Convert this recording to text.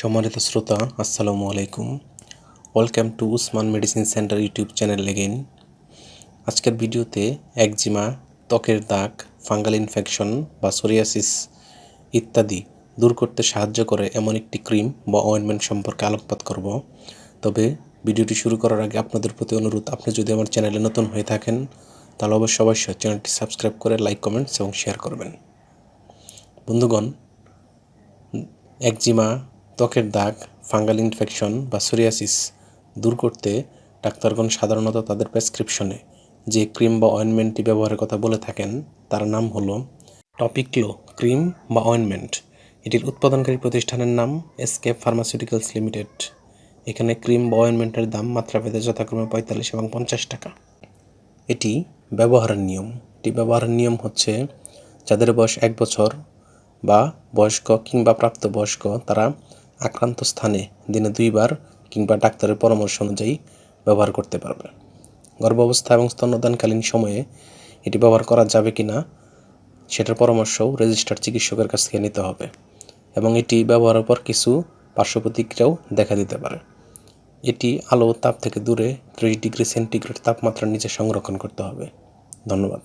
সম্মানিত শ্রোতা, আসসালামু আলাইকুম। Welcome to Usman medicine centre YouTube channel again আজকের ভিডিওতে একজিমা, ত্বকের দাগ, ফাঙ্গাল ইনফেকশন বা সোরিয়াসিস ইত্যাদি দূর করতে সাহায্য করে এমন একটি ক্রিম বা অয়েনমেন্ট সম্পর্কে আলোকপাত করব। তবে ভিডিওটি শুরু করার আগে আপনাদের প্রতি অনুরোধ, আপনি যদি আমার চ্যানেলে নতুন হয়ে থাকেন, তাহলে অবশ্যই অবশ্যই চ্যানেলটি সাবস্ক্রাইব করে লাইক, কমেন্টস এবং শেয়ার করবেন। বন্ধুগণ, একজিমা ত্বকের দাগ, ফাঙ্গাল ইনফেকশন বা সোরিয়াসিস দূর করতে ডাক্তারগণ সাধারণত তাদের প্রেসক্রিপশনে যে ক্রিম বা অয়েনমেন্টটি ব্যবহারের কথা বলে থাকেন, তার নাম হলো টপিক্লো ক্রিম বা অয়েনমেন্ট। এটির উৎপাদনকারী প্রতিষ্ঠানের নাম এসকে ফার্মাসিউটিক্যালস লিমিটেড। এখানে ক্রিম বা অয়েনমেন্টের দাম মাত্রা মাত্রাভেদে যথাক্রমে পঁয়তাল্লিশ এবং পঞ্চাশ টাকা। এটি ব্যবহারের নিয়ম। এটি ব্যবহারের নিয়ম হচ্ছে যাদের বয়স এক বছর বা বয়স্ক কিংবা প্রাপ্তবয়স্ক, তারা আক্রান্ত স্থানে দিনে দুইবার কিংবা ডাক্তারের পরামর্শ অনুযায়ী ব্যবহার করতে পারবে। গর্ভাবস্থা এবং স্তন্যদানকালীন সময়ে এটি ব্যবহার করা যাবে কি না সেটার পরামর্শও রেজিস্টার চিকিৎসকের কাছ থেকে নিতে হবে এবং এটি ব্যবহারের পর কিছু পার্শ্ব প্রতিক্রিয়াও দেখা দিতে পারে। এটি আলো তাপ থেকে দূরে ত্রিশ ডিগ্রি সেন্টিগ্রেড তাপমাত্রার নিচে সংরক্ষণ করতে হবে। ধন্যবাদ।